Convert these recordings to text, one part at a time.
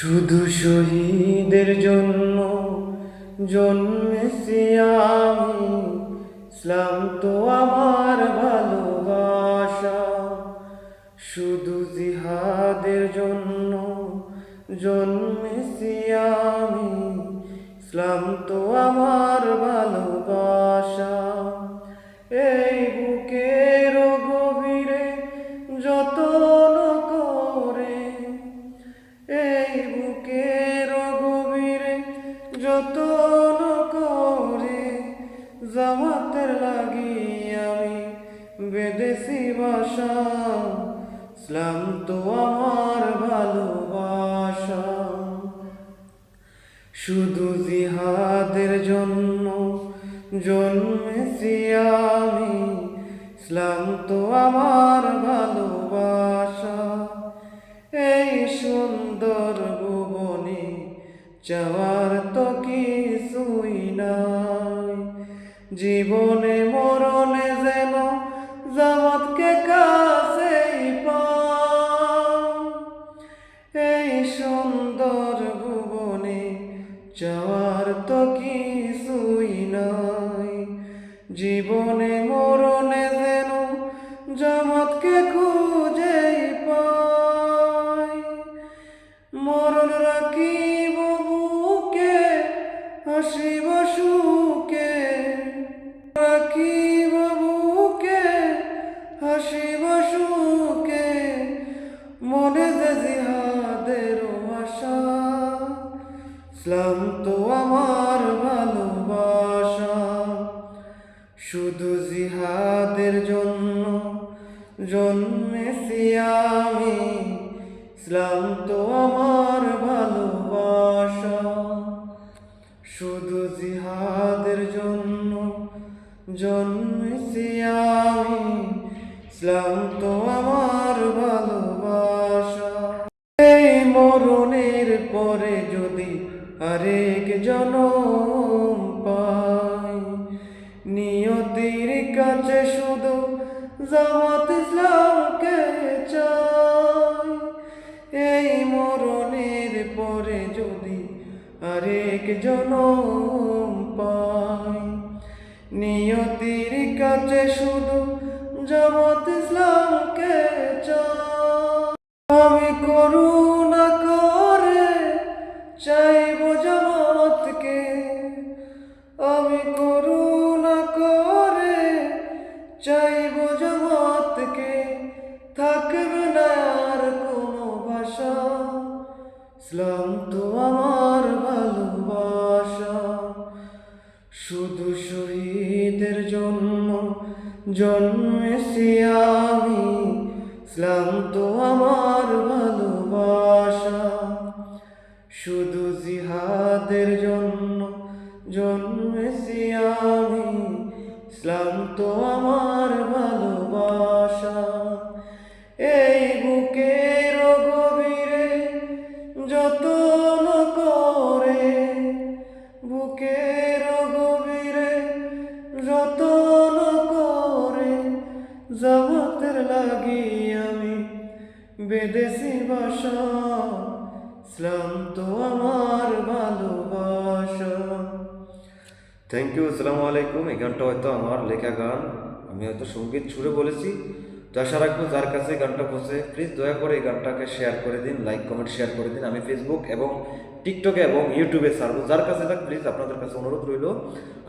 শুধু শহীদের জন্য জন্মেছি আমি। ইসলাম তো আমার ভালোবাসা। শুধু জিহাদের জন্য জন্মেছি আমি। ইসলাম তো আমার ভালোবাসা। যতন করে জামাতের লাগি আমি বেদেশি ভাষা। ইসলাম তো আমার ভালোবাসা। শুধু জিহাদের জন্য জন্মেছি আমি। ইসলাম তো আমার ভালোবাসা। জীবনে মরণে যেন জামাতকে কাছেই এই সুন্দর ভুবনে যাওয়ার তো কিছুই নাই। জীবনে মরণে যেন জামাতকে খুঁজেই পাই। মরণ রাখিব বুকে হাসিব ইসলাম তো আমার ভালোবাসা। শুধু জিহাদের জন্য জন্মেছি আমি। ইসলাম তো আমার ভালোবাসা। শুধু জিহাদের জন্য জন্মেছি আমি। ইসলাম তো আমার ভালোবাসা। এই মরণের পরে যদি আরেক জনম পাই নিয়তির কাছে শুধু জামাত ইসলামকে চাই। এই মরণের পরে যদি আরেক জনম পাই নিয়তির কাছে শুধু জামাত ইসলামকে ইসলাম তো আমার ভালোবাসা। শুধু শহীদের জন্য জন্মেছি আমি। ইসলাম তো আমার ভালোবাসা। শুধু জিহাদের জন্য জন্মেছি আমি। ইসলাম তো আমার লাগি আমি। বেদেশি ভাষা ইসলাম তো আমার ভালোবাসা। থ্যাংক ইউ আসসালামু আলাইকুম। এই গানটা হয়তো আমার লেখা গান। আমি হয়তো সংগীত ছুড়ে বলেছি। তো আশা রাখব যার কাছে গানটা পৌঁছে প্লিজ দয়া করে এই গানটাকে শেয়ার করে দিন লাইক কমেন্ট শেয়ার করে দিন। আমি ফেসবুক এবং টিকটকে এবং ইউটিউবে ছাড়বো। যার কাছে থাক প্লিজ আপনাদের কাছে অনুরোধ রইল,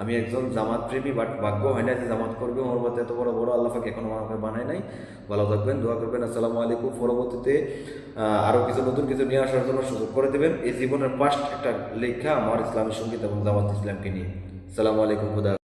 আমি একজন জামাত প্রেমী বাট ভাগ্য হয় না যে জামাত করবে। আমার মধ্যে এত বড় বড় আল্লাহকে এখনও আমাকে বানায় নাই। ভালো থাকবেন, দোয়া করবেন। আসসালামু আলাইকুম। পরবর্তীতে আরও আরও কিছু নতুন কিছু নিয়ে আসার জন্য সুযোগ করে দেবেন। এই জীবনের পাস্ট একটা লেখা, আমার ইসলামী সংগীত এবং জামাত ইসলামকে নিয়ে। আসসালামু আলাইকুম, খুদা